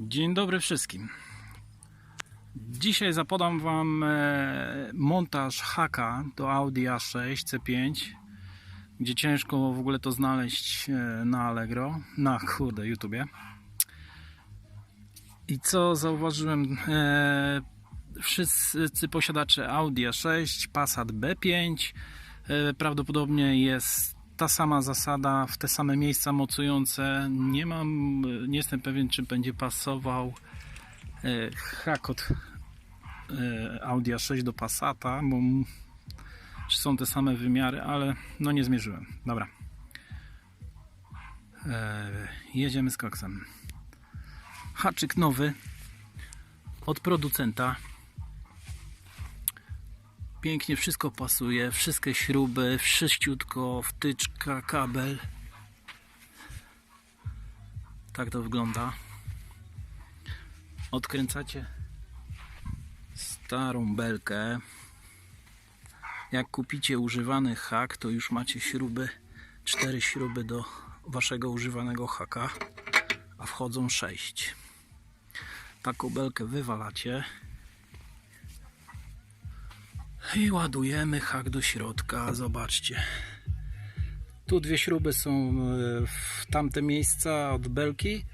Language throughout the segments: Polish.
Dzień dobry wszystkim. Dzisiaj zapodam Wam e, montaż haka do Audi A6 C5, gdzie ciężko w ogóle to znaleźć e, na Allegro, na kurde YouTubie. I co zauważyłem? E, wszyscy posiadacze Audi A6, Passat B5, e, prawdopodobnie jest ta sama zasada, w te same miejsca mocujące. Nie mam, nie jestem pewien, czy będzie pasował e, hak od e, Audi A6 do Passata, bo czy są te same wymiary, ale no nie zmierzyłem. Dobra. E, jedziemy z koksem. Haczyk nowy od producenta. Pięknie wszystko pasuje, wszystkie śruby, wszyściutko, wtyczka, kabel. Tak to wygląda. Odkręcacie starą belkę. Jak kupicie używany hak, to już macie śruby, cztery śruby do waszego używanego haka, a wchodzą sześć. Taką belkę wywalacie. I ładujemy hak do środka. Zobaczcie. Tu dwie śruby są e, w tamte miejsca od belki.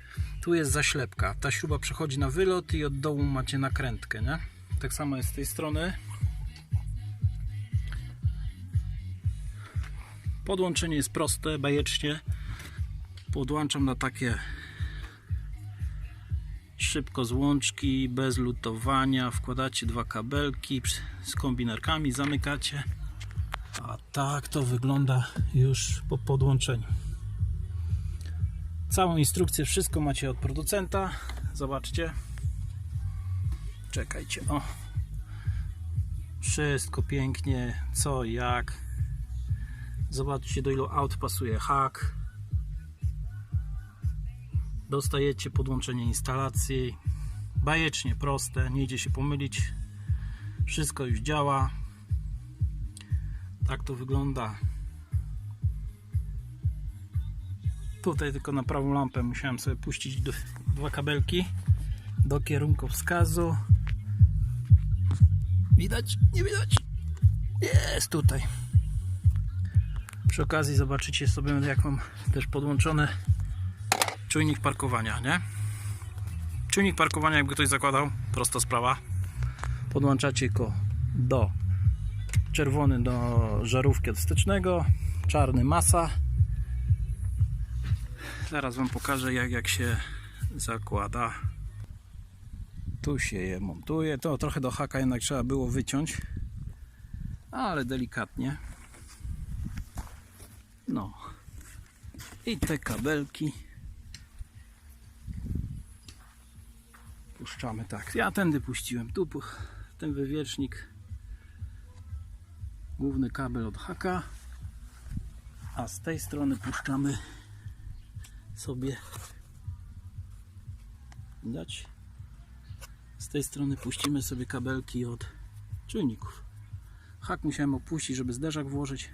Tu jest zaślepka. Ta śruba przechodzi na wylot i od dołu macie nakrętkę, nie? Tak samo jest z tej strony. Podłączenie jest proste, bajecznie. Podłączam na takie szybko z łączki, bez lutowania. Wkładacie dwa kabelki z kombinerkami, zamykacie. A tak to wygląda już po podłączeniu. Całą instrukcję, wszystko macie od producenta. Zobaczcie. Czekajcie, o. Wszystko pięknie, co jak. Zobaczcie do ilu aut pasuje hak dostajecie podłączenie instalacji. Bajecznie proste, nie idzie się pomylić. Wszystko już działa. Tak to wygląda. Tutaj tylko na prawą lampę musiałem sobie puścić dwa kabelki do kierunkowskazu. Widać? nie widać? jest tutaj. Przy okazji zobaczycie sobie jak mam też podłączone czujnik parkowania, nie? Czujnik parkowania, jakby ktoś zakładał, prosta sprawa. Podłączacie go do czerwony do żarówki od wstecznego, czarny masa. Zaraz Wam pokażę, jak, jak się zakłada. Tu się je montuje. To trochę do haka jednak trzeba było wyciąć, ale delikatnie. No. I te kabelki. Puszczamy tak. Ja tędy puściłem. Tu ten wywiecznik. Główny kabel od haka. A z tej strony puszczamy sobie widać z tej strony puścimy sobie kabelki od czujników. Hak musiałem opuścić, żeby zderzak włożyć.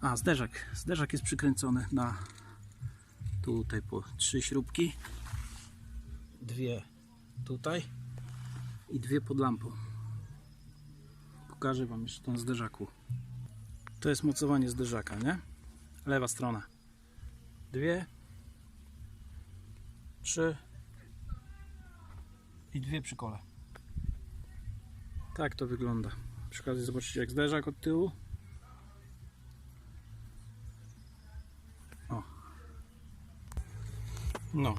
A, zderzak. Zderzak jest przykręcony na tutaj po trzy śrubki dwie tutaj i dwie pod lampą. Pokażę Wam jeszcze ten zderzaku. To jest mocowanie zderzaka, nie? Lewa strona. Dwie, trzy i dwie przy kole. Tak to wygląda. Przy okazji zobaczycie jak zderzak od tyłu. O. No,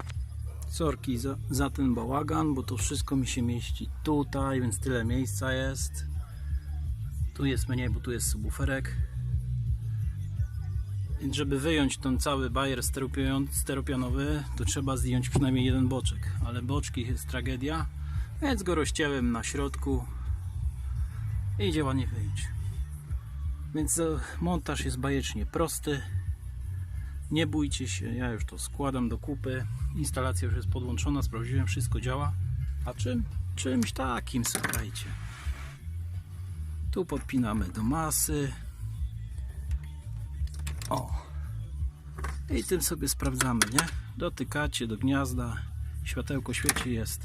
Za, za ten bałagan, bo to wszystko mi się mieści tutaj, więc tyle miejsca jest. Tu jest mniej, bo tu jest subwooferek. Więc żeby wyjąć ten cały bajer steropianowy, to trzeba zdjąć przynajmniej jeden boczek. Ale boczki jest tragedia, więc go rozcięłem na środku i idzie ładnie wyjąć. Więc e, montaż jest bajecznie prosty. Nie bójcie się, ja już to składam do kupy. Instalacja już jest podłączona, sprawdziłem, wszystko działa. A czym? Czymś takim, słuchajcie. Tu podpinamy do masy. O. I tym sobie sprawdzamy, nie? Dotykacie do gniazda Światełko świeci jest.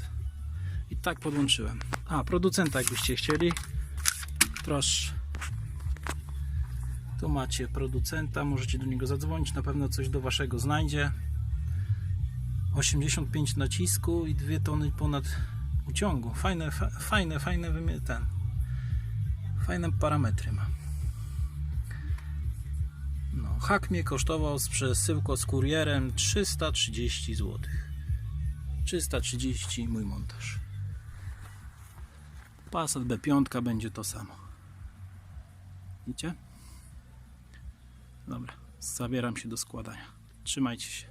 I tak podłączyłem. A, producenta jakbyście chcieli. Proszę. Tu macie producenta, możecie do niego zadzwonić, na pewno coś do waszego znajdzie. 85 nacisku i 2 tony ponad uciągu. Fajne, fa, fajne, fajne ten. Fajne parametry ma. No, hak mnie kosztował z przesyłką z kurierem 330 zł. 330 mój montaż. Passat B5 będzie to samo. Widzicie? Dobra, zabieram się do składania. Trzymajcie się.